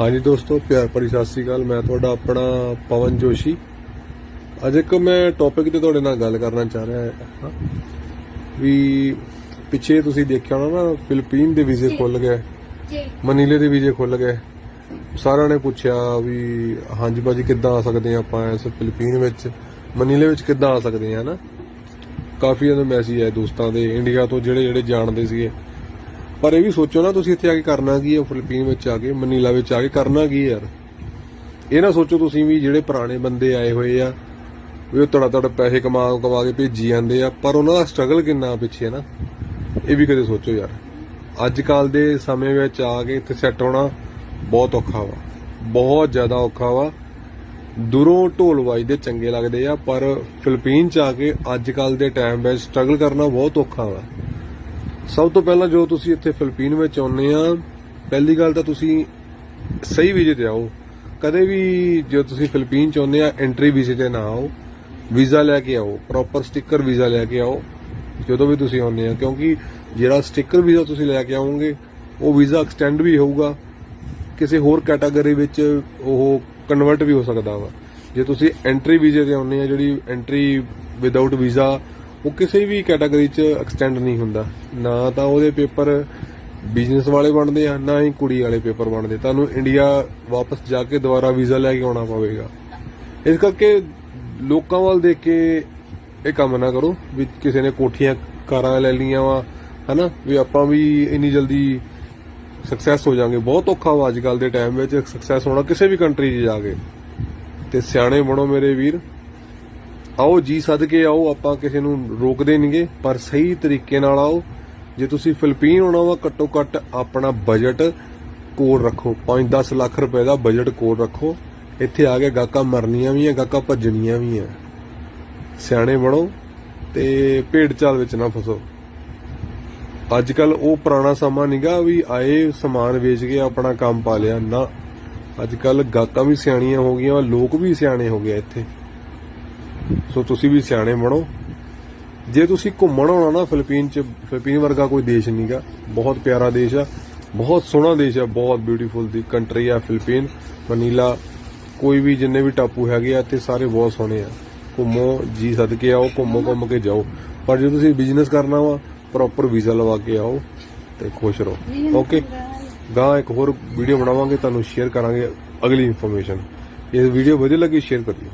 ਹਾਂਜੀ ਦੋਸਤੋ ਪਿਆਰ ਭਰੀ ਸਤਿ ਸ੍ਰੀ ਅਕਾਲ। ਮੈਂ ਤੁਹਾਡਾ ਆਪਣਾ ਪਵਨ ਜੋਸ਼ੀ। ਅੱਜ ਇੱਕ ਮੈਂ ਟੌਪਿਕ ਤੇ ਤੁਹਾਡੇ ਨਾਲ ਗੱਲ ਕਰਨਾ ਚਾਹ ਰਿਹਾ ਹਾਂ। ਵੀ ਪਿੱਛੇ ਤੁਸੀਂ ਦੇਖਿਆ ਹੋਣਾ ਨਾ ਫਿਲੀਪੀਨ ਦੇ ਵੀਜ਼ੇ ਖੁੱਲ ਗਏ। ਮਨੀਲੇ ਦੇ ਵੀਜ਼ੇ ਖੁੱਲ ਗਏ। ਸਾਰਿਆਂ ਨੇ ਪੁੱਛਿਆ ਵੀ ਹਾਂਜੀ ਬਾਜੀ ਕਿੱਦਾਂ ਆ ਸਕਦੇ ਆ ਆਪਾਂ ਇਸ ਫਿਲੀਪੀਨ ਵਿੱਚ? ਮਨੀਲੇ ਵਿੱਚ ਕਿੱਦਾਂ ਆ ਸਕਦੇ ਆ ਨਾ ਕਾਫੀ ਇਹਦੇ ਮੈਸੇਜ ਆਏ ਦੋਸਤਾਂ ਦੇ ਇੰਡੀਆ ਤੋਂ ਜਿਹੜੇ ਜਿਹੜੇ ਜਾਣਦੇ ਸੀਗੇ। ਪਰ ਇਹ ਵੀ ਸੋਚੋ ਨਾ, ਤੁਸੀਂ ਇੱਥੇ ਆ ਕੇ ਕਰਨਾ ਕੀ ਹੈ? ਫਿਲੀਪੀਨ ਵਿੱਚ ਆ ਕੇ, ਮਨੀਲਾ ਵਿੱਚ ਆ ਕੇ ਕਰਨਾ ਕੀ ਹੈ ਯਾਰ? ਇਹ ਨਾ ਸੋਚੋ ਤੁਸੀਂ ਵੀ ਜਿਹੜੇ ਪੁਰਾਣੇ ਬੰਦੇ ਆਏ ਹੋਏ ਆ, ਵੀ ਉਹ ਤੜਾ ਤੜ ਪੈਸੇ ਕਮਾ ਕਮਾ ਕੇ ਭੇਜੀ ਜਾਂਦੇ ਆ, ਪਰ ਉਹਨਾਂ ਦਾ ਸਟਰਗਲ ਕਿੰਨਾ ਪਿੱਛੇ ਹੈ ਨਾ? ਇਹ ਵੀ ਕਦੇ ਸੋਚੋ ਯਾਰ। ਅੱਜ ਕੱਲ ਦੇ ਸਮੇਂ ਵਿੱਚ ਆ ਕੇ ਇੱਥੇ ਸੈੱਟ ਹੋਣਾ ਬਹੁਤ ਔਖਾ ਵਾ। ਬਹੁਤ ਜ਼ਿਆਦਾ ਔਖਾ ਵਾ। ਦੂਰੋਂ ਢੋਲ ਵੱਜਦੇ, ਚੰਗੇ ਲੱਗਦੇ ਆ, ਪਰ ਫਿਲੀਪੀਨ ਚ ਆ ਕੇ ਅੱਜ ਕੱਲ ਦੇ ਟਾਈਮ ਵਿੱਚ ਸਟਰਗਲ ਕਰਨਾ ਬਹੁਤ ਔਖਾ ਵਾ। ਸਭ ਤੋਂ ਪਹਿਲਾਂ ਜੋ ਤੁਸੀਂ ਇੱਥੇ ਫਿਲੀਪੀਨ ਵਿੱਚ ਆਉਂਦੇ ਆ, ਪਹਿਲੀ ਗੱਲ ਤਾਂ ਤੁਸੀਂ ਸਹੀ ਵੀਜ਼ੇ ਤੇ ਆਓ। ਕਦੇ ਵੀ ਜੋ ਤੁਸੀਂ ਫਿਲੀਪੀਨ ਚ ਆਉਂਦੇ ਆ ਐਂਟਰੀ ਵੀਜ਼ੇ ਤੇ ਨਾ ਆਓ। ਵੀਜ਼ਾ ਲੈ ਕੇ ਆਓ ਪ੍ਰੋਪਰ ਸਟicker ਵੀਜ਼ਾ ਲੈ ਕੇ ਆਓ, ਜਦੋਂ ਵੀ ਤੁਸੀਂ ਆਉਂਦੇ ਆ। ਕਿਉਂਕਿ ਜਿਹੜਾ ਸਟicker ਵੀਜ਼ਾ ਤੁਸੀਂ ਲੈ ਕੇ ਆਓਗੇ, ਉਹ ਵੀਜ਼ਾ ਐਕਸਟੈਂਡ ਵੀ ਹੋਊਗਾ। ਕਿਸੇ ਹੋਰ ਕੈਟਾਗਰੀ ਵਿੱਚ ਉਹ ਕਨਵਰਟ ਵੀ ਹੋ ਸਕਦਾ ਵਾ। ਜੇ ਤੁਸੀਂ ਐਂਟਰੀ ਵੀਜ਼ੇ ਤੇ ਆਉਂਦੇ ਆ, ਜਿਹੜੀ ਐਂਟਰੀ ਵਿਦਆਊਟ ਵੀਜ਼ਾ ਉਹ ਕਿਸੇ ਵੀ ਕੈਟਾਗਰੀ 'ਚ ਐਕਸਟੈਂਡ ਨਹੀਂ ਹੁੰਦਾ। ਨਾ ਤਾਂ ਉਹਦੇ ਪੇਪਰ ਬਿਜ਼ਨਸ ਵਾਲੇ ਬਣਦੇ ਆ, ਨਾ ਹੀ ਕੁੜੀ ਵਾਲੇ ਪੇਪਰ ਬਣਦੇ। ਤੁਹਾਨੂੰ ਇੰਡੀਆ ਵਾਪਸ ਜਾ ਕੇ ਦੁਬਾਰਾ ਵੀਜ਼ਾ ਲੈ ਕੇ ਆਉਣਾ ਪਵੇਗਾ। ਇਸ ਕਰਕੇ ਲੋਕਾਂ ਵੱਲ ਦੇਖ ਕੇ ਇਹ ਕੰਮ ਨਾ ਕਰੋ ਵੀ ਕਿਸੇ ਨੇ ਕੋਠੀਆਂ ਕਾਰਾਂ ਲੈ ਲਈਆਂ ਵਾ, ਹਨਾ? ਵੀ ਆਪਾਂ ਵੀ ਇੰਨੀ ਜਲਦੀ ਸਕਸੈਸ ਹੋ ਜਾਾਂਗੇ। ਬਹੁਤ ਔਖਾ ਵਾ ਅੱਜ ਕੱਲ ਦੇ ਟਾਈਮ ਵਿੱਚ ਸਕਸੈਸ ਹੋਣਾ ਕਿਸੇ ਵੀ ਕੰਟਰੀ 'ਚ ਜਾ ਕੇ। ਤੇ ਸਿਆਣੇ ਬਣੋ ਮੇਰੇ ਵੀਰ। ਆਓ ਜੀ ਸਦਕੇ ਆਓ, ਆਪਾਂ ਕਿਸੇ ਨੂੰ ਰੋਕਦੇ ਨਹੀਂਗੇ, ਪਰ ਸਹੀ ਤਰੀਕੇ ਨਾਲ ਆਓ। ਜੇ ਤੁਸੀਂ ਫਿਲੀਪੀਨ ਆਉਣਾ ਵਾ, ਘੱਟੋ ਘੱਟ ਆਪਣਾ ਬਜਟ ਕੋਲ ਰੱਖੋ। 5-10 ਲੱਖ ਰੁਪਏ ਦਾ ਬਜਟ ਕੋਲ ਰੱਖੋ। ਇੱਥੇ ਆ ਕੇ ਗਾਕਾਂ ਮਰਨੀਆਂ ਵੀ ਆ ਗਾਕਾਂ ਭੱਜਣੀਆਂ ਵੀ ਆ। ਸਿਆਣੇ ਬਣੋ ਤੇ ਭੇਡ ਚਾਲ ਵਿੱਚ ਨਾ ਫਸੋ। ਅੱਜ ਕੱਲ ਉਹ ਪੁਰਾਣਾ ਸਮਾਂ ਨਹੀਂਗਾ ਵੀ ਆਏ ਸਮਾਨ ਵੇਚ ਕੇ ਆਪਣਾ ਕੰਮ ਪਾ ਲਿਆ। ਨਾ ਅੱਜ ਕੱਲ ਗਾਕਾਂ ਵੀ ਸਿਆਣੀਆਂ ਹੋ ਗਈਆਂ, ਲੋਕ ਵੀ ਸਿਆਣੇ ਹੋ ਗਏ ਇੱਥੇ। ਸੋ ਤੁਸੀਂ ਵੀ ਸਿਆਣੇ ਬਣੋ। ਜੇ ਤੁਸੀਂ ਘੁੰਮਣ ਆਉਣਾ ਨਾ ਫਿਲੀਪੀਨ ਚ ਫਿਲੀਪੀਨ ਵਰਗਾ ਕੋਈ ਦੇਸ਼ ਨਹੀਂਗਾ ਬਹੁਤ ਪਿਆਰਾ ਦੇਸ਼ ਆ ਬਹੁਤ ਸੋਹਣਾ ਦੇਸ਼ ਆ ਬਹੁਤ ਬਿਊਟੀਫੁਲ ਦੀ ਕੰਟਰੀ ਆ ਫਿਲੀਪੀਨ। ਮਨੀਲਾ ਕੋਈ ਵੀ ਜਿੰਨੇ ਵੀ ਟਾਪੂ ਹੈਗੇ ਆ ਤੇ ਸਾਰੇ ਬਹੁਤ ਸੋਹਣੇ ਆ। ਘੁੰਮੋ ਜੀ ਸਦਕੇ ਆਓ ਘੁੰਮੋ ਘੁੰਮ ਕੇ ਜਾਓ। ਪਰ ਜੇ ਤੁਸੀਂ ਬਿਜ਼ਨਸ ਕਰਨਾ ਵਾ ਪ੍ਰੋਪਰ ਵੀਜ਼ਾ ਲਵਾ ਕੇ ਆਓ ਤੇ ਖੁਸ਼ ਰਹੋ। ਓਕੇ ਗਾਂ ਇੱਕ ਹੋਰ ਵੀਡੀਓ ਬਣਾਵਾਂਗੇ ਤੁਹਾਨੂੰ ਸ਼ੇਅਰ ਕਰਾਂਗੇ ਅਗਲੀ ਇਨਫੋਰਮੇਸ਼ਨ ਇਹ ਵੀਡੀਓ ਵਧੀਆ ਲੱਗੀ ਸ਼ੇਅਰ ਕਰਿਓ।